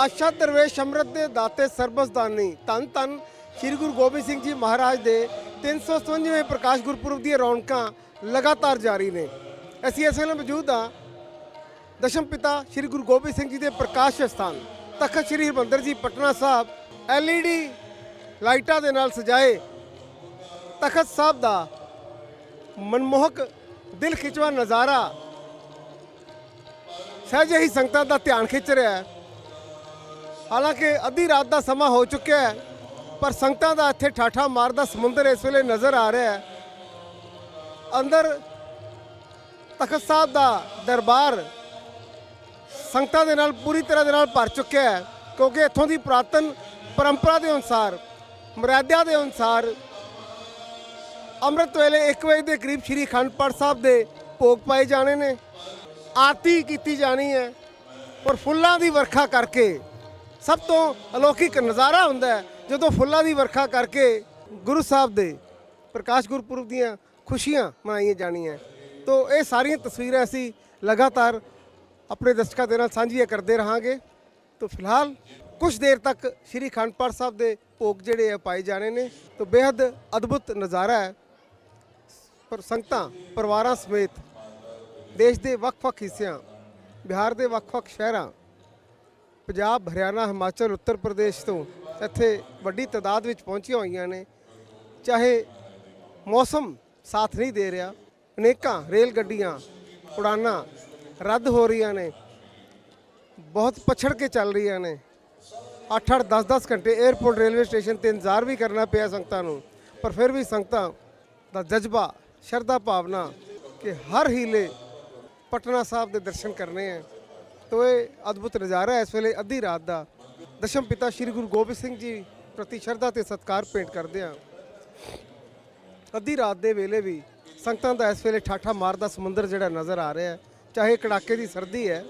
ਬਾਦਸ਼ਾਹ ਦਰਵੇਸ਼ ਅੰਮ੍ਰਿਤ ਦੇ ਦਾਤੇ ਸਰਬਸਦਾਨੀ ਧੰਨ ਧੰਨ ਸ੍ਰੀ ਗੁਰੂ ਗੋਬਿੰਦ ਸਿੰਘ ਜੀ ਮਹਾਰਾਜ ਦੇ 357ਵੇਂ ਪ੍ਰਕਾਸ਼ ਗੁਰਪੁਰਬ ਦੀਆਂ ਰੌਣਕਾਂ ਲਗਾਤਾਰ ਜਾਰੀ ਨੇ। ਅਸੀਂ ਇਸ ਵੇਲੇ ਮੌਜੂਦ ਹਾਂ ਦਸ਼ਮ ਪਿਤਾ ਸ੍ਰੀ ਗੁਰੂ ਗੋਬਿੰਦ ਸਿੰਘ ਜੀ ਦੇ ਪ੍ਰਕਾਸ਼ ਸਥਾਨ, ਤਖਤ ਸ੍ਰੀ ਹਰਿਮੰਦਰ ਜੀ, ਪਟਨਾ ਸਾਹਿਬ। ਐਲਈਡੀ ਲਾਈਟਾਂ ਦੇ ਨਾਲ ਸਜਾਏ ਤਖਤ ਸਾਹਿਬ ਦਾ ਮਨਮੋਹਕ ਦਿਲ ਖਿਚਵਾ ਨਜ਼ਾਰਾ। ਸਹਿਜੇ ਹੀ ਸੰਗਤਾਂ ਦਾ ਧਿਆਨ ਖਿੱਚ ਰਿਹਾ ਹੈ। ਹਾਲਾਂਕਿ ਅੱਧੀ ਰਾਤ ਦਾ ਸਮਾਂ ਹੋ ਚੁੱਕਿਆ ਹੈ, ਪਰ ਸੰਗਤਾਂ ਦਾ ਇੱਥੇ ਠਾਠਾ ਮਾਰਦਾ ਸਮੁੰਦਰ ਇਸ ਵੇਲੇ ਨਜ਼ਰ ਆ ਰਿਹਾ ਹੈ। ਅੰਦਰ ਤਖਤ ਸਾਹਿਬ ਦਾ ਦਰਬਾਰ ਸੰਗਤਾਂ ਦੇ ਨਾਲ ਪੂਰੀ ਤਰ੍ਹਾਂ ਦੇ ਨਾਲ ਭਰ ਚੁੱਕਿਆ ਹੈ, ਕਿਉਂਕਿ ਇੱਥੋਂ ਦੀ ਪੁਰਾਤਨ ਪਰੰਪਰਾ ਦੇ ਅਨੁਸਾਰ, ਮਰਿਆਦਾ ਦੇ ਅਨੁਸਾਰ ਅੰਮ੍ਰਿਤ ਵੇਲੇ 1 ਵਜੇ ਦੇ ਕਰੀਬ ਸ੍ਰੀ ਅਖੰਡ ਪਾਠ ਸਾਹਿਬ ਦੇ ਭੋਗ ਪਾਏ ਜਾਣੇ ਨੇ, ਆਰਤੀ ਕੀਤੀ ਜਾਣੀ ਹੈ, ਔਰ ਫੁੱਲਾਂ ਦੀ ਵਰਖਾ ਕਰਕੇ ਸਭ ਤੋਂ ਅਲੌਕਿਕ ਨਜ਼ਾਰਾ ਹੁੰਦਾ ਹੈ ਜਦੋਂ ਫੁੱਲਾਂ ਦੀ ਵਰਖਾ ਕਰਕੇ ਗੁਰੂ ਸਾਹਿਬ ਦੇ ਪ੍ਰਕਾਸ਼ ਗੁਰਪੁਰਬ ਦੀਆਂ ਖੁਸ਼ੀਆਂ ਮਨਾਈਆਂ ਜਾਣੀਆਂ ਤੋਂ ਇਹ ਸਾਰੀਆਂ ਤਸਵੀਰਾਂ ਅਸੀਂ ਲਗਾਤਾਰ ਆਪਣੇ ਦਰਸ਼ਕਾਂ ਦੇ ਨਾਲ ਸਾਂਝੀਆਂ ਕਰਦੇ ਰਹਾਂਗੇ। ਤੋਂ ਫਿਲਹਾਲ ਕੁਝ ਦੇਰ ਤੱਕ ਸ੍ਰੀ ਅਖੰਡ ਪਾਠ ਸਾਹਿਬ ਦੇ ਭੋਗ ਜਿਹੜੇ ਆ ਪਾਏ ਜਾਣੇ ਨੇ। ਤੋਂ ਬੇहद ਅਦਭੁਤ ਨਜ਼ਾਰਾ ਹੈ। ਪਰ ਸੰਗਤਾਂ, ਪਰਿਵਾਰਾਂ ਸਮੇਤ ਦੇਸ਼ ਦੇ ਵੱਖ-ਵੱਖ ਹਿੱਸਿਆਂ, ਬਿਹਾਰ ਦੇ ਵੱਖ-ਵੱਖ ਸ਼ਹਿਰਾਂ ਪੰਜਾਬ, ਹਰਿਆਣਾ, ਹਿਮਾਚਲ, ਉੱਤਰ ਪ੍ਰਦੇਸ਼ ਤੋਂ ਇੱਥੇ ਵੱਡੀ ਤਾਦਾਦ ਵਿੱਚ ਪਹੁੰਚੀਆਂ ਹੋਈਆਂ ਨੇ। ਚਾਹੇ ਮੌਸਮ ਸਾਥ ਨਹੀਂ ਦੇ ਰਿਹਾ, ਅਨੇਕਾਂ ਰੇਲ ਗੱਡੀਆਂ ਉਡਾਨਾਂ ਰੱਦ ਹੋ ਰਹੀਆਂ ਨੇ, ਬਹੁਤ ਪਛੜ ਕੇ ਚੱਲ ਰਹੀਆਂ ਨੇ। 8-8 10-10 ਘੰਟੇ 에ਅਰਪੋਰਟ ਰੇਲਵੇ ਸਟੇਸ਼ਨ ਤੇ ਇੰਤਜ਼ਾਰ ਵੀ ਕਰਨਾ ਪਿਆ ਸੰਗਤਾਂ ਨੂੰ, ਪਰ ਫਿਰ ਵੀ ਸੰਗਤਾਂ ਦਾ ਜਜ਼ਬਾ, ਸ਼ਰਧਾ, ਭਾਵਨਾ ਕਿ ਹਰ ਹੀਲੇ ਪਟਨਾ ਸਾਹਿਬ ਦੇ ਦਰਸ਼ਨ ਕਰਨੇ ਹੈ ਤੋ ਇਹ ਅਦਭੁਤ ਨਜ਼ਾਰਾ ਹੈ ਇਸ ਵੇਲੇ ਅੱਧੀ ਰਾਤ ਦਾ। ਦਸ਼ਮ ਪਿਤਾ ਸ੍ਰੀ ਗੁਰੂ ਗੋਬਿੰਦ ਸਿੰਘ ਜੀ ਪ੍ਰਤੀ ਸ਼ਰਧਾ ਤੇ ਸਤਿਕਾਰ ਭੇਂਟ ਕਰਦੇ ਹਾਂ। ਅੱਧੀ ਰਾਤ ਦੇ ਵੇਲੇ ਵੀ ਸੰਗਤਾਂ ਦਾ ਇਸ ਵੇਲੇ ਠਾਠਾ ਮਾਰਦਾ ਸਮੁੰਦਰ ਜਿਹੜਾ ਨਜ਼ਰ ਆ ਰਿਹਾ ਹੈ। ਚਾਹੇ ਕੜਾਕੇ ਦੀ ਸਰਦੀ ਹੈ,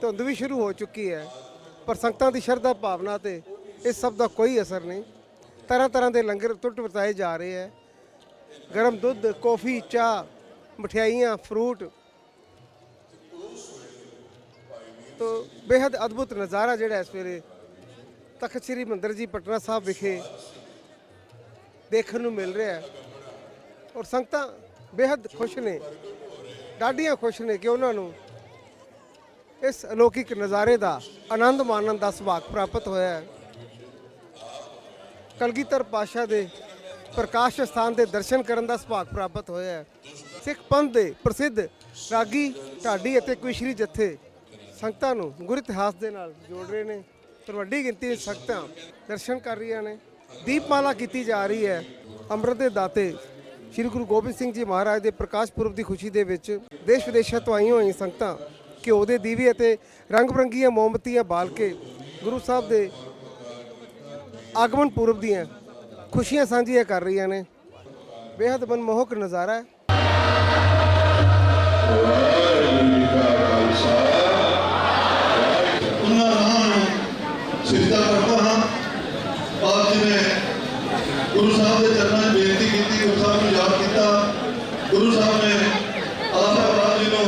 ਧੁੰਦ ਵੀ ਸ਼ੁਰੂ ਹੋ ਚੁੱਕੀ ਹੈ, ਪਰ ਸੰਗਤਾਂ ਦੀ ਸ਼ਰਧਾ ਭਾਵਨਾ ਤੇ ਇਸ ਸਭ ਦਾ ਕੋਈ ਅਸਰ ਨਹੀਂ। ਤਰ੍ਹਾਂ ਤਰ੍ਹਾਂ ਦੇ ਲੰਗਰ ਟੁੱਟ ਵਰਤਾਏ ਜਾ ਰਹੇ ਹੈ। ਗਰਮ ਦੁੱਧ, ਕੌਫੀ, ਚਾਹ, ਮਠਿਆਈਆਂ, ਫਰੂਟ ਤੋਂ ਬੇहद ਅਦਭੁਤ ਨਜ਼ਾਰਾ ਜਿਹੜਾ ਇਸ ਵੇਲੇ ਤਖਤ ਸ੍ਰੀ ਮੰਦਰ ਜੀ ਪਟਨਾ ਸਾਹਿਬ ਵਿਖੇ ਦੇਖਣ ਨੂੰ ਮਿਲ ਰਿਹਾ ਹੈ। ਔਰ ਸੰਗਤਾਂ ਬੇहद ਖੁਸ਼ ਨੇ, ਡਾਢੀਆਂ ਖੁਸ਼ ਨੇ ਕਿ ਉਹਨਾਂ ਨੂੰ ਇਸ ਅਲੌਕਿਕ ਨਜ਼ਾਰੇ ਦਾ ਆਨੰਦ ਮਾਣਨ ਦਾ ਸੁਭਾਗ ਪ੍ਰਾਪਤ ਹੋਇਆ ਹੈ। ਕਲਗੀਧਰ ਪਾਸ਼ਾ ਦੇ ਪ੍ਰਕਾਸ਼ ਸਥਾਨ ਦੇ ਦਰਸ਼ਨ ਕਰਨ ਦਾ ਸੁਭਾਗ ਪ੍ਰਾਪਤ ਹੋਇਆ ਹੈ। ਸਿੱਖ ਪੰਥ ਦੇ ਪ੍ਰਸਿੱਧ ਰਾਗੀ ਢਾਡੀ ਅਤੇ ਕੁਸ਼ਰੀ ਜਥੇ ਸੰਗਤਾਂ ਨੂੰ ਗੁਰ ਇਤਿਹਾਸ ਦੇ ਨਾਲ ਜੋੜ ਰਹੇ ਨੇ ਪਰ ਵੱਡੀ ਗਿਣਤੀ ਵਿੱਚ ਸੰਗਤਾਂ ਦਰਸ਼ਨ ਕਰ ਰਹੀਆਂ ਨੇ। ਦੀਪਮਾਲਾ ਕੀਤੀ ਜਾ ਰਹੀ ਹੈ ਅੰਮ੍ਰਿਤ ਦੇ ਦਾਤੇ ਸ੍ਰੀ ਗੁਰੂ ਗੋਬਿੰਦ ਸਿੰਘ ਜੀ ਮਹਾਰਾਜ ਦੇ ਪ੍ਰਕਾਸ਼ ਪੁਰਬ ਦੀ ਖੁਸ਼ੀ ਦੇ ਵਿੱਚ ਦੇਸ਼ ਵਿਦੇਸ਼ਾਂ ਤੋਂ ਆਈਆਂ ਹੋਈਆਂ ਸੰਗਤਾਂ ਘਿਓ ਦੇ ਦੀਵੇ ਅਤੇ ਰੰਗ ਬਰੰਗੀਆਂ ਮੋਮਬੱਤੀਆਂ ਬਾਲ ਕੇ ਗੁਰੂ ਸਾਹਿਬ ਦੇ ਆਗਮਨ ਪੁਰਬ ਦੀਆਂ ਖੁਸ਼ੀਆਂ ਸਾਂਝੀਆਂ ਕਰ ਰਹੀਆਂ ਨੇ। ਬੇहद ਮਨਮੋਹਕ ਨਜ਼ਾਰਾ ਹੈ ਉਹਨਾਂ ਰਾਹਾਂ ਨੂੰ ਸਿੱਧਾ ਕਰਦਾ ਹਾਂ ਆਪ ਜੀ ਨੇ ਗੁਰੂ ਸਾਹਿਬ ਦੇ ਚਰਨਾਂ 'ਚ ਬੇਨਤੀ ਕੀਤੀ, ਗੁਰੂ ਸਾਹਿਬ ਨੂੰ ਯਾਦ ਕੀਤਾ। ਗੁਰੂ ਸਾਹਿਬ ਨੇ ਆਪ ਆਪ ਜੀ ਨੂੰ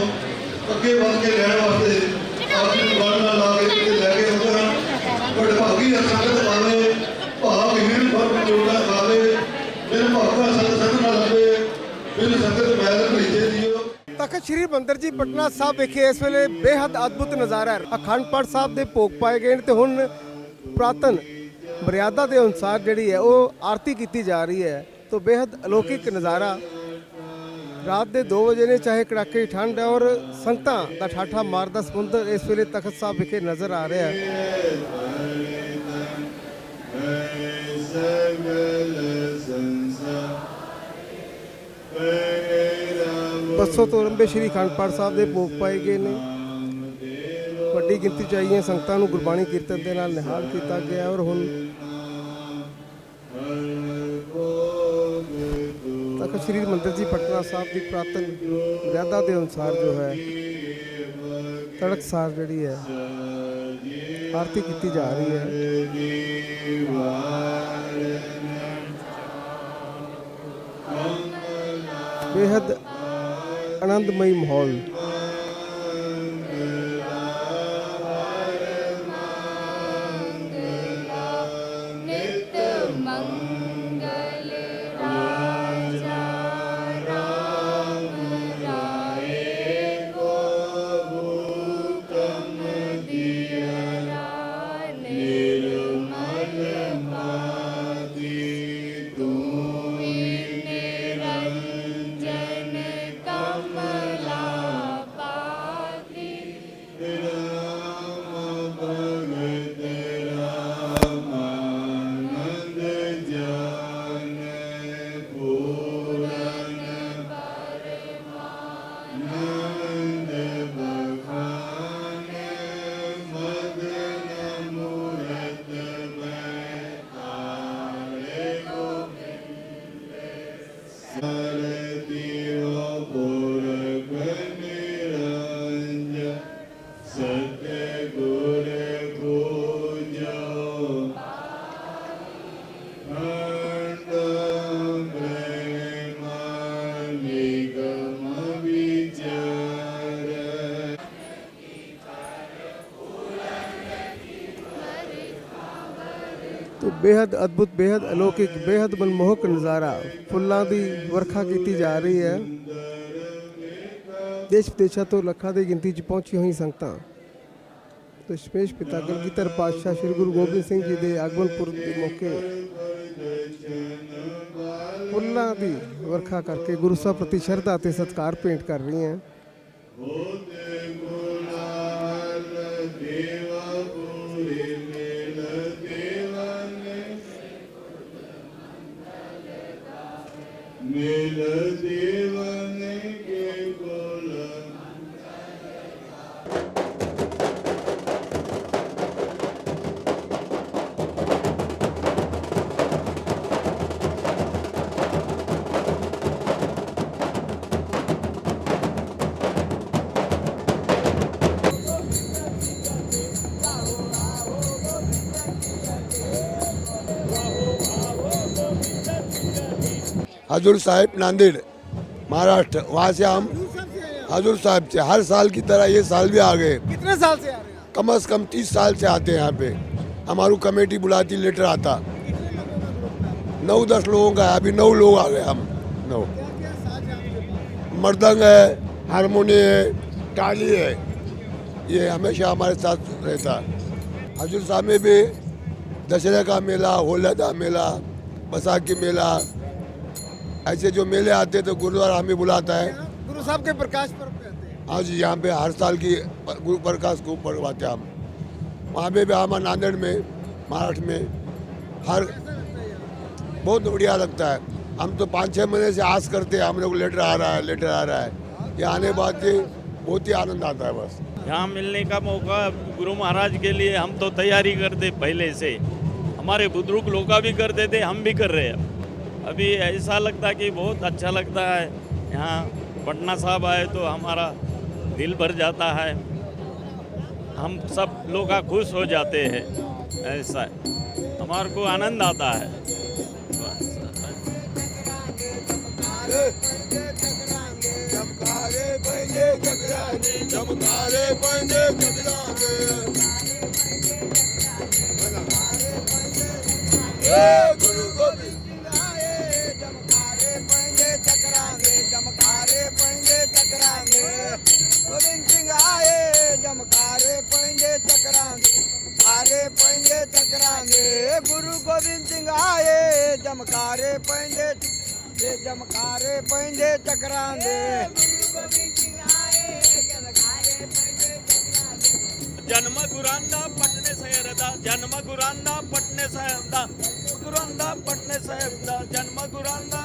ਅੱਗੇ ਵੱਧ ਕੇ ਲੈਣ ਵਾਸਤੇ ਆਪ ਜੀ ਨਾਲ ਲਾ ਕੇ ਕਿਤੇ ਲੈ ਕੇ ਆਉਂਦੇ ਹਨ। ਬੜੇ ਭਾਗੀ ਸੰਗਤ ਪਾਵੇ ਭਾਗਹੀਣ ਫ਼ਰਕ ਜੋੜਾ ਖਾਵੇ ਬਿਨ ਭਾਗਾ ਸੰਤ ਸੰਗ ਨਾ ਲੱਗੇ ਬਿਨ ਸੰਗਤ ਮੈਲ ਭੇਜੇ ਦਿਓ। ਤਖਤ ਸ੍ਰੀ ਮੰਦਰ ਜੀ ਪਟਨਾ ਸਾਹਿਬ ਵਿਖੇ ਇਸ ਵੇਲੇ ਬੇहद ਅਦਭੁਤ ਨਜ਼ਾਰਾ ਹੈ। ਅਖੰਡ ਪਾਠ ਸਾਹਿਬ ਦੇ ਭੋਗ ਪਾਏ ਗਏ ਨੇ ਤੇ ਹੁਣ ਪ੍ਰਾਤਨ ਮਰਿਆਦਾ ਦੇ ਅਨੁਸਾਰ ਜਿਹੜੀ ਹੈ ਉਹ ਆਰਤੀ ਕੀਤੀ ਜਾ ਰਹੀ ਹੈ। ਤੋਂ ਬੇहद ਅਲੌਕਿਕ ਨਜ਼ਾਰਾ। ਰਾਤ ਦੇ 2 ਵਜੇ ਨੇ ਚਾਹੇ ਕੜਾਕੇ ਦੀ ਠੰਡ ਹੈ ਔਰ ਸੰਗਤਾਂ ਦਾ ਠਾਠਾ ਮਾਰਦਾ ਸਮੁੰਦਰ ਇਸ ਵੇਲੇ ਤਖਤ ਸਾਹਿਬ ਵਿਖੇ ਨਜ਼ਰ ਆ ਰਿਹਾ ਹੈ। ਬੱਸੋ ਤੋਂ ਲੰਬੇ ਸ਼੍ਰੀ ਅਖੰਡ ਪਾਠ ਸਾਹਿਬ ਦੇ ਭੋਗ ਪਾਏ ਗਏ ਨੇ। ਵੱਡੀ ਗਿਣਤੀ ਚ ਆਈਆਂ ਸੰਗਤਾਂ ਨੂੰ ਗੁਰਬਾਣੀ ਕੀਰਤਨ ਦੇ ਨਾਲ ਨਿਹਾਲ ਕੀਤਾ ਗਿਆ ਔਰ ਹੁਣ ਤਖਤ ਸ੍ਰੀ ਮੰਦਰ ਜੀ ਪਟਨਾ ਸਾਹਿਬ ਦੀ ਪ੍ਰਾਤਨ ਮਰਿਆਦਾ ਦੇ ਅਨੁਸਾਰ ਜੋ ਹੈ ਤੜਕਸਾਰ ਜਿਹੜੀ ਹੈ, ਆਰਤੀ ਕੀਤੀ ਜਾ ਰਹੀ ਹੈ। ਬੇहद ਆਨੰਦਮਈ ਮਾਹੌਲ। ਬੇहद ਅਦਭੁਤ ਬੇहद ਅਲੌਕਿਕ ਬੇहद ਮਨਮੋਹਕ ਨਜ਼ਾਰਾ ਫੁੱਲਾਂ ਦੀ ਵਰਖਾ ਕੀਤੀ ਜਾ ਰਹੀ ਹੈ। ਦੇਸ਼ ਵਿਦੇਸ਼ਾਂ ਤੋਂ ਲੱਖਾਂ ਦੀ ਗਿਣਤੀ 'ਚ ਪਹੁੰਚੀ ਹੋਈ ਸੰਗਤਾਂ। ਦਸ਼ਮੇਸ਼ ਪਿਤਾ ਗਲਗੀਧਰ ਪਾਤਸ਼ਾਹ ਸ੍ਰੀ ਗੁਰੂ ਗੋਬਿੰਦ ਸਿੰਘ ਜੀ ਦੇ ਆਗਮਨਪੁਰ ਦੇ ਮੌਕੇ ਫੁੱਲਾਂ ਦੀ ਵਰਖਾ ਕਰਕੇ ਗੁਰੂ ਸਾਹਿਬ ਪ੍ਰਤੀ ਸ਼ਰਧਾ ਤੇ ਸਤਿਕਾਰ ਭੇਂਟ ਕਰ ਰਹੀ ਹੈ melody हजूर साहिब नांदेड़ महाराष्ट्र वहाँ से हम हजूर साहिब से हर साल की तरह ये साल भी आ गए। कितने साल से आ रहे हैं? कम से कम तीस साल से आते हैं यहाँ पे। हमारी कमेटी बुलाती लेटर आता। नौ दस लोगों का अभी नौ लोग आ गए हम नौ। मर्दंग है हारमोनी है टाली है ये हमेशा हमारे साथ रहता। है हजूर साहब में भी दशहरा का मेला होलदा मेला बैसाखी मेला ऐसे जो मेले आते तो गुरुद्वारा हमें बुलाता है। गुरु साहब के प्रकाश पर्व पे आते हैं। हाँ जी यहाँ पे हर साल की गुरु प्रकाश को पढ़वाते हैं हम। वहाँ पे भी हमारे नांदेड़ में महाराष्ट्र में हर बहुत बढ़िया लगता है। हम तो पाँच छः महीने से आस करते हैं हम लोग लेटर आ रहा है लेटर आ रहा है। ये आने बाद ये बहुत ही आनंद आता है बस। यहाँ मिलने का मौका गुरु महाराज के लिए हम तो तैयारी करते पहले से। हमारे बुज़ुर्ग लोग भी करते थे हम भी कर रहे हैं। अभी ऐसा लगता कि बहुत अच्छा लगता है। यहाँ पटना साहब आए तो हमारा दिल भर जाता है। हम सब लोग खुश हो जाते हैं। ऐसा हमारे को आनंद आता है। गुरु गोविंद ਚਮਕਾਰੇ ਪੈਂਦੇ ਚਕਰਾਂ ਦੇ। ਜਨਮ ਗੁਰਾਨਾ ਪਟਨੇ ਸ਼ਹਿਰ ਦਾ ਜਨਮ ਗੁਰਾਨਾ ਪਟਨੇ ਸਾਹਿਬ ਦਾ ਗੁਰਾਨਾ ਪਟਨੇ ਸਾਹਿਬ ਦਾ ਜਨਮ ਗੁਰਾਨਾ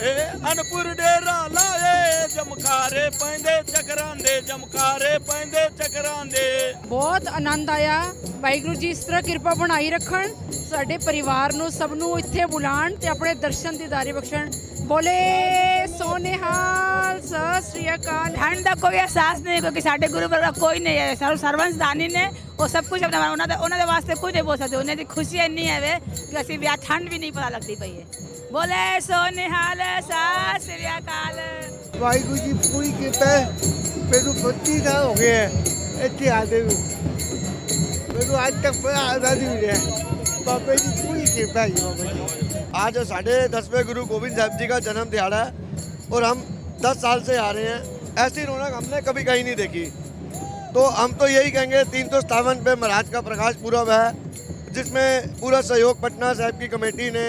ਏ ਅਨਪੁਰ ਡੇਰਾ ਲਾਏ ਜਮਕਾਰੇ ਪੈਂਦੇ ਚੱਕਰਾਂ ਦੇ ਜਮਕਾਰੇ ਪੈਂਦੇ ਚੱਕਰਾਂ ਦੇ। ਬਹੁਤ ਆਨੰਦ ਆਇਆ। ਵਾਹਿਗੁਰੂ ਜੀ ਇਸ ਤਰ੍ਹਾਂ ਕਿਰਪਾ ਬਣਾਈ ਰੱਖਣ। ਸਾਡੇ ਪਰਿਵਾਰ ਨੂੰ ਸਭ ਨੂੰ ਇੱਥੇ ਬੁਲਾਣ ਤੇ ਆਪਣੇ ਦਰਸ਼ਨ ਦੀਦਾਰੇ ਬਖਸ਼ਣ। ਬੋਲੇ ਸੋਨੇਹਾਲ ਸਤਿ ਸ੍ਰੀ ਅਕਾਲ। ਠੰਡ ਦਾ ਕੋਈ ਅਹਿਸਾਸ ਨਹੀਂ ਕਿਉਂਕਿ ਸਾਡੇ ਗੁਰੂ ਵਰਗਾ ਕੋਈ ਨਹੀਂ ਹੈ। ਸਰਵ ਸਰਵੰਸਦਾਨੀ ਨੇ ਉਹ ਸਭ ਕੁਝ ਆਪਣਾ ਉਹਨਾਂ ਦੇ ਉਹਨਾਂ ਦੇ ਵਾਸਤੇ ਕੁਝ ਨਹੀਂ ਬੋਲ ਸਕਦੇ। ਉਹਨਾਂ ਦੀ ਖੁਸ਼ੀ ਇੰਨੀ ਹੈ ਵੇ ਕਿ ਅਸੀਂ ਵਿਆਹ ਠੰਡ ਵੀ ਨਹੀਂ ਪਤਾ ਲੱਗਦੀ ਪਈ ਹੈ। ਬੋਲੇ ਸੋਨੇਹਾਲ ਸਤਿ ਸ੍ਰੀ ਅਕਾਲ। ਵਾਹਿਗੁਰੂ ਜੀ ਪੂਰੀ ਕਿਰਪਾ ਹੈ। ਮੈਨੂੰ 32 ਸਾਲ ਹੋ ਗਏ ਹੈ। ਇੱਥੇ ਆਦੇ ਨੂੰ ਮੈਨੂੰ ਅੱਜ ਤੱਕ ਬੜਾ ਆਜ਼ਾਦੀ ਮਿਲਿਆ। ਬਾਬੇ ਦੀ ਪੂਰੀ ਕਿਰਪਾ ਹੈ ਬਾਬਾ ਜੀ। आज साढ़े दसवें गुरु गोविंद साहब जी का जन्म दिहाड़ा है और हम दस साल से आ रहे हैं। ऐसी रौनक हमने कभी कहीं नहीं देखी। तो हम तो यही कहेंगे, तीन सौ सतावन पे महाराज का प्रकाश पूर्व है, जिसमें पूरा सहयोग पटना साहब की कमेटी ने,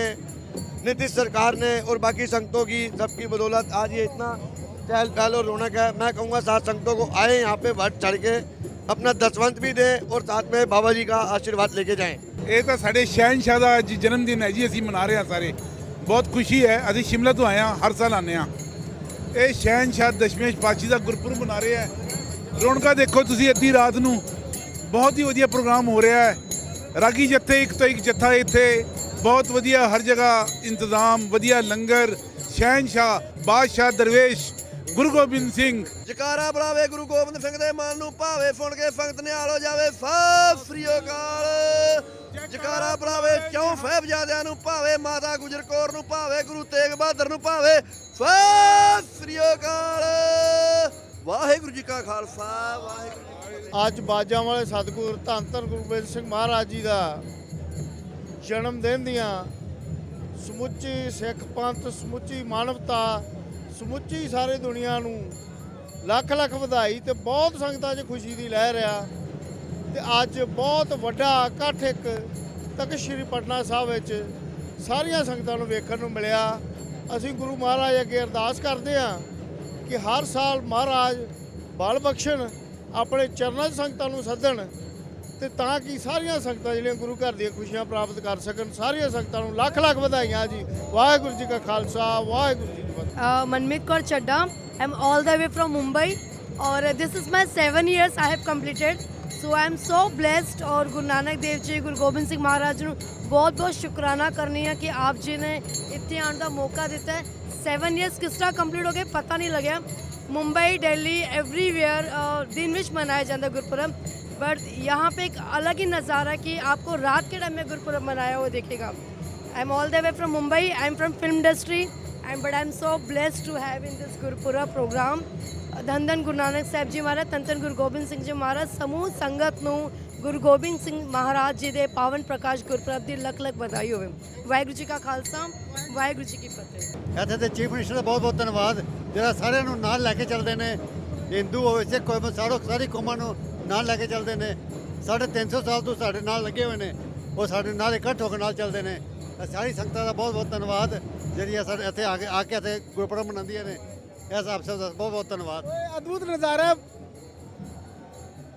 नीतीश सरकार ने और बाकी संगतों की सबकी बदौलत। आज ये इतना चहल पहल और रौनक है। मैं कहूँगा, सात संगतों को आए यहाँ पे बढ़ चढ़ के अपना दसवंत भी दें और साथ में बाबा जी का आशीर्वाद लेके जाएँ। ਇਹ ਤਾਂ ਸਾਡੇ ਸ਼ਹਿਨशाह ਦਾ ਅੱਜ ਜਨਮ ਦਿਨ ਹੈ ਜੀ, ਅਸੀਂ ਮਨਾ ਰਹੇ ਹਾਂ ਸਾਰੇ। ਬਹੁਤ ਖੁਸ਼ੀ ਹੈ, ਅਸੀਂ ਸ਼ਿਮਲਾ ਤੋਂ ਆਏ ਹਾਂ, ਹਰ ਸਾਲ ਆਨੇ ਹਾਂ। ਇਹ ਸ਼ਹਿਨशाह ਦਸ਼ਮੇਸ਼ ਪਾਤਸ਼ਾਹ ਦਾ ਗੁਰਪੁਰਬ ਮਨਾ ਰਹੇ ਹੈ। ਰੌਣਕਾਂ ਦੇਖੋ ਤੁਸੀਂ ਅੱਧੀ ਰਾਤ ਨੂੰ, ਬਹੁਤ ਹੀ ਵਧੀਆ ਪ੍ਰੋਗਰਾਮ ਹੋ ਰਿਹਾ ਹੈ। ਰਾਗੀ ਜੱਥੇ, ਇੱਕ ਤੋਂ ਇੱਕ ਜੱਥਾ ਇੱਥੇ, ਬਹੁਤ ਵਧੀਆ ਹਰ ਜਗ੍ਹਾ ਇੰਤਜ਼ਾਮ, ਵਧੀਆ ਲੰਗਰ ਸ਼ਹਿਨशाह ਬਾਦਸ਼ਾਹ, ਦਰਵੇਸ਼, ਗੁਰੂ ਗੋਬਿੰਦ ਸਿੰਘ। ਜਕਾਰਾ ਬੁਲਾਵੇ ਗੁਰੂ ਗੋਬਿੰਦ ਸਿੰਘ ਦੇ ਮਨ ਨੂੰ, ਭਾਵੇ ਫੁਣ ਕੇ ਸੰਗਤ ਨਿਹਾਲ ਜਾਵੇ ਸਾ ਸ੍ਰੀ ਅਕਾਲ। ਜਕਾਰਾ ਬੁਲਾਵੇ ਚੌਂ ਸਾਹਿਬਜ਼ਾਦਿਆਂ ਨੂੰ ਭਾਵੇ, ਮਾਤਾ ਗੁਜਰ ਕੌਰ ਨੂੰ ਭਾਵੇ, ਗੁਰੂ ਤੇਗ ਬਹਾਦਰ ਨੂੰ ਭਾਵੇ? ਸਤਿ ਸ੍ਰੀ ਅਕਾਲ। ਵਾਹਿਗੁਰੂ ਜੀ ਕਾ ਖਾਲਸਾ, ਵਾਹਿਗੁਰੂ ਅੱਜ ਬਾਜਾਂ ਵਾਲੇ ਸਤਿਗੁਰ ਧੰਨ ਧੰਨ ਗੁਰੂ ਗੋਬਿੰਦ ਸਿੰਘ ਮਹਾਰਾਜ ਜੀ ਦਾ ਜਨਮ ਦਿਨ ਦੀਆਂ ਸਮੁੱਚੀ ਸਿੱਖ ਪੰਥ, ਸਮੁੱਚੀ ਮਾਨਵਤਾ, ਸਮੁੱਚੀ ਸਾਰੇ ਦੁਨੀਆ ਨੂੰ ਲੱਖ ਲੱਖ ਵਧਾਈ ਤੇ ਬਹੁਤ ਸੰਗਤਾਂ 'ਚ ਖੁਸ਼ੀ ਦੀ ਲਹਿਰ ਆ। ਤੇ ਅੱਜ ਬਹੁਤ ਵੱਡਾ ਇਕੱਠ ਇੱਕ ਤਖਤ ਸ੍ਰੀ ਪਟਨਾ ਸਾਹਿਬ ਵਿੱਚ ਸਾਰੀਆਂ ਸੰਗਤਾਂ ਨੂੰ ਵੇਖਣ ਨੂੰ ਮਿਲਿਆ ਅਸੀਂ ਗੁਰੂ ਮਹਾਰਾਜ ਅੱਗੇ ਅਰਦਾਸ ਕਰਦੇ ਹਾਂ ਕਿ ਹਰ ਸਾਲ ਮਹਾਰਾਜ ਬਲ ਬਖਸ਼ਣ ਆਪਣੇ ਚਰਨਾਂ 'ਚ ਸੰਗਤਾਂ ਨੂੰ ਸੱਦਣ ਤੇ ਤਾਂ ਕਿ ਸਾਰੀਆਂ ਸੰਗਤਾਂ ਜਿਹੜੀਆਂ ਗੁਰੂ ਘਰ ਦੀਆਂ ਖੁਸ਼ੀਆਂ ਪ੍ਰਾਪਤ ਕਰ ਸਕਣ ਸਾਰੀਆਂ ਸੰਗਤਾਂ ਨੂੰ ਲੱਖ ਲੱਖ ਵਧਾਈਆਂ ਜੀ ਵਾਹਿਗੁਰੂ ਜੀ ਕਾ ਖਾਲਸਾ ਵਾਹਿਗੁਰੂ ਜੀ ਕੀ ਫਤਿਹ Uh, Manmit Kaur Chadda. I'm all the way from Mumbai. और this is my seven years I have completed. So I am so blessed और ਗੁਰੂ ਨਾਨਕ ਦੇਵ ਜੀ ਗੁਰੂ ਗੋਬਿੰਦ ਸਿੰਘ ਮਹਾਰਾਜ ਨੂੰ ਬਹੁਤ ਬਹੁਤ ਸ਼ੁਕਰਾਨਾ ਕਰਨੀ ਹੈ ਕਿ ਆਪ ਜੀ ਨੇ ਇੱਥੇ ਆਉਣ ਦਾ ਮੌਕਾ ਦਿੱਤਾ ਹੈ 7 ਇਅਰਸ ਕਿਸ ਤਰ੍ਹਾਂ ਕੰਪਲੀਟ ਹੋ ਗਏ ਪਤਾ ਨਹੀਂ ਲੱਗਿਆ ਮੁੰਬਈ ਦਿੱਲੀ एवरीवेयर दिन ਵਿੱਚ ਮਨਾਇਆ ਜਾਂਦਾ ਗੁਰਪੁਰਬ बट यहाँ पे एक अलग ही नज़ारा कि आपको रात के टाइम में गुरपुरब मनाया हुआ दिखेगा I am all the way from Mumbai I am from film industry and but I am so blessed to have in this Gurpurab program ਧੰਨ ਧੰਨ ਗੁਰੂ ਨਾਨਕ ਸਾਹਿਬ ਜੀ ਮਹਾਰਾਜ ਧੰਨ ਧੰਨ ਗੁਰੂ ਗੋਬਿੰਦ ਸਿੰਘ ਜੀ ਮਹਾਰਾਜ ਸਮੂਹ ਸੰਗਤ ਨੂੰ ਗੁਰੂ ਗੋਬਿੰਦ ਸਿੰਘ ਮਹਾਰਾਜ ਜੀ ਦੇ ਪਾਵਨ ਪ੍ਰਕਾਸ਼ ਗੁਰਪੁਰਬ ਦੀ ਲੱਖ ਲੱਖ ਵਧਾਈ ਹੋਵੇ ਵਾਹਿਗੁਰੂ ਜੀ ਕਾ ਖਾਲਸਾ ਵਾਹਿਗੁਰੂ ਜੀ ਕੀ ਫਤਿਹ ਇੱਥੇ ਤੇ ਚੀਫ ਮਿਨਿਸਟਰ ਦਾ ਬਹੁਤ ਬਹੁਤ ਧੰਨਵਾਦ। ਜਿਹੜਾ ਸਾਰਿਆਂ ਨੂੰ ਨਾਲ ਲੈ ਕੇ ਚੱਲਦੇ ਨੇ ਹਿੰਦੂ ਹੋਵੇ ਸਿੱਖ ਹੋਵੇ ਸਾਰੋ ਸਾਰੀ ਕੌਮਾਂ ਨੂੰ ਨਾਲ ਲੈ ਕੇ ਚੱਲਦੇ ਨੇ। ਸਾਢੇ 300 ਸਾਲ ਤੋਂ ਸਾਡੇ ਨਾਲ ਲੱਗੇ ਹੋਏ ਨੇ। ਉਹ ਸਾਡੇ ਨਾਲ ਇਕੱਠ ਹੋ ਕੇ ਨਾਲ ਚੱਲਦੇ ਨੇ। ਸਾਰੀ ਸੰਗਤਾਂ ਦਾ ਬਹੁਤ ਬਹੁਤ ਧੰਨਵਾਦ। ਜਿਹੜੀਆਂ ਸਾਡੇ ਇੱਥੇ ਆ ਕੇ ਆ ਕੇ ਇੱਥੇ ਗੁਰਪੁਰਬ ਮਨਾਉਂਦੀਆਂ ਨੇ। ਇਸ ਆਪ ਦਾ ਬਹੁਤ ਬਹੁਤ ਧੰਨਵਾਦ ਇਹ ਅਦਭੁਤ ਨਜ਼ਾਰਾ ਹੈ।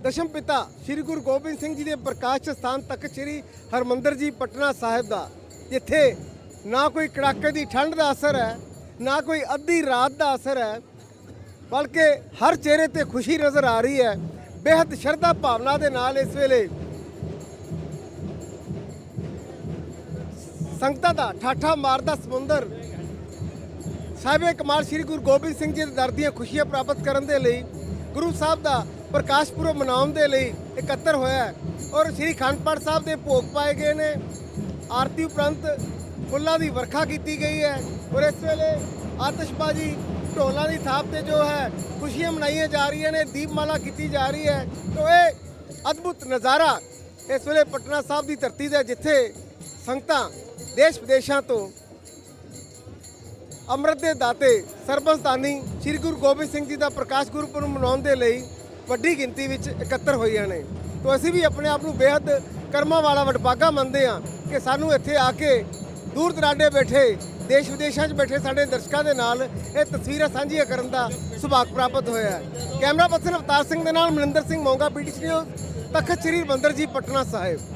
ਦਸ਼ਮ ਪਿਤਾ ਸ੍ਰੀ ਗੁਰੂ ਗੋਬਿੰਦ ਸਿੰਘ ਜੀ ਦੇ ਪ੍ਰਕਾਸ਼ ਸਥਾਨ ਤੱਕ ਸ੍ਰੀ ਹਰਮੰਦਰ ਜੀ ਪਟਨਾ ਸਾਹਿਬ ਦਾ, ਜਿੱਥੇ ਨਾ ਕੋਈ ਕੜਾਕੇ ਦੀ ਠੰਡ ਦਾ ਅਸਰ ਹੈ, ਨਾ ਕੋਈ ਅੱਧੀ ਰਾਤ ਦਾ ਅਸਰ ਹੈ, ਬਲਕਿ ਹਰ ਚਿਹਰੇ ਤੇ ਖੁਸ਼ੀ ਨਜ਼ਰ ਆ ਰਹੀ ਹੈ ਬੇਹੱਦ ਸ਼ਰਧਾ ਭਾਵਨਾ ਦੇ ਨਾਲ ਇਸ ਵੇਲੇ ਸੰਗਤਾਂ ਦਾ ਠਾਠਾ ਮਾਰਦਾ ਸਮੁੰਦਰ ਸਾਹਿਬੇ ਕਮਾਲ ਸ੍ਰੀ ਗੁਰੂ ਗੋਬਿੰਦ ਸਿੰਘ ਜੀ ਦੇ ਦਰ ਦੀਆਂ ਖੁਸ਼ੀਆਂ ਪ੍ਰਾਪਤ ਕਰਨ ਦੇ ਲਈ, ਗੁਰੂ ਸਾਹਿਬ ਦਾ ਪ੍ਰਕਾਸ਼ ਪੁਰਬ ਮਨਾਉਣ ਦੇ ਲਈ ਇਕੱਤਰ ਹੋਇਆ ਹੈ ਔਰ ਸ੍ਰੀ ਖੰਡ ਪਾਠ ਸਾਹਿਬ ਦੇ ਭੋਗ ਪਾਏ ਗਏ ਨੇ। ਆਰਤੀ ਉਪਰੰਤ ਫੁੱਲਾਂ ਦੀ ਵਰਖਾ ਕੀਤੀ ਗਈ ਹੈ ਔਰ ਇਸ ਵੇਲੇ ਆਤਿਸ਼ਬਾਜ਼ੀ ਢੋਲਾਂ ਦੀ ਥਾਪ ਤੇ ਜੋ ਹੈ, ਖੁਸ਼ੀਆਂ ਮਨਾਈਆਂ ਜਾ ਰਹੀਆਂ ਨੇ, ਦੀਪਮਾਲਾ ਕੀਤੀ ਜਾ ਰਹੀ ਹੈ। ਤੋਂ ਇਹ ਅਦਭੁਤ ਨਜ਼ਾਰਾ ਇਸ ਵੇਲੇ ਪਟਨਾ ਸਾਹਿਬ ਦੀ ਧਰਤੀ ਦਾ ਜਿੱਥੇ ਸੰਗਤਾਂ ਦੇਸ਼ ਵਿਦੇਸ਼ਾਂ ਤੋਂ ਅੰਮ੍ਰਿਤ ਦੇ ਦਾਤੇ ਸਰਬਸਤਾਨੀ ਸ੍ਰੀ ਗੁਰੂ ਗੋਬਿੰਦ ਸਿੰਘ ਜੀ ਦਾ ਪ੍ਰਕਾਸ਼ ਗੁਰਪੁਰਬ ਮਨਾਉਣ ਦੇ ਲਈ ਵੱਡੀ ਗਿਣਤੀ ਵਿੱਚ ਇਕੱਤਰ ਹੋਈਆਂ ਨੇ। ਤੋਂ ਅਸੀਂ ਵੀ ਆਪਣੇ ਆਪ ਨੂੰ ਬੇਹੱਦ ਕਰਮਾਂ ਵਾਲਾ ਵਡਭਾਗਾ ਮੰਨਦੇ ਹਾਂ ਕਿ ਸਾਨੂੰ ਇੱਥੇ ਆ ਕੇ ਦੂਰ ਦਰਾਡੇ ਬੈਠੇ, ਦੇਸ਼ ਵਿਦੇਸ਼ਾਂ 'ਚ ਬੈਠੇ ਸਾਡੇ ਦਰਸ਼ਕਾਂ ਦੇ ਨਾਲ ਇਹ ਤਸਵੀਰਾਂ ਸਾਂਝੀਆਂ ਕਰਨ ਦਾ ਸੁਭਾਗ ਪ੍ਰਾਪਤ ਹੋਇਆ ਹੈ। ਕੈਮਰਾ ਪਰਸਨ ਅਵਤਾਰ ਸਿੰਘ ਦੇ ਨਾਲ ਮਨਿੰਦਰ ਸਿੰਘ ਮੋਂਗਾ ਪੀਟੀਸੀ ਨਿਊਜ਼ ਤਖਤ ਸ੍ਰੀ ਮੰਦਰ ਜੀ, ਪਟਨਾ ਸਾਹਿਬ।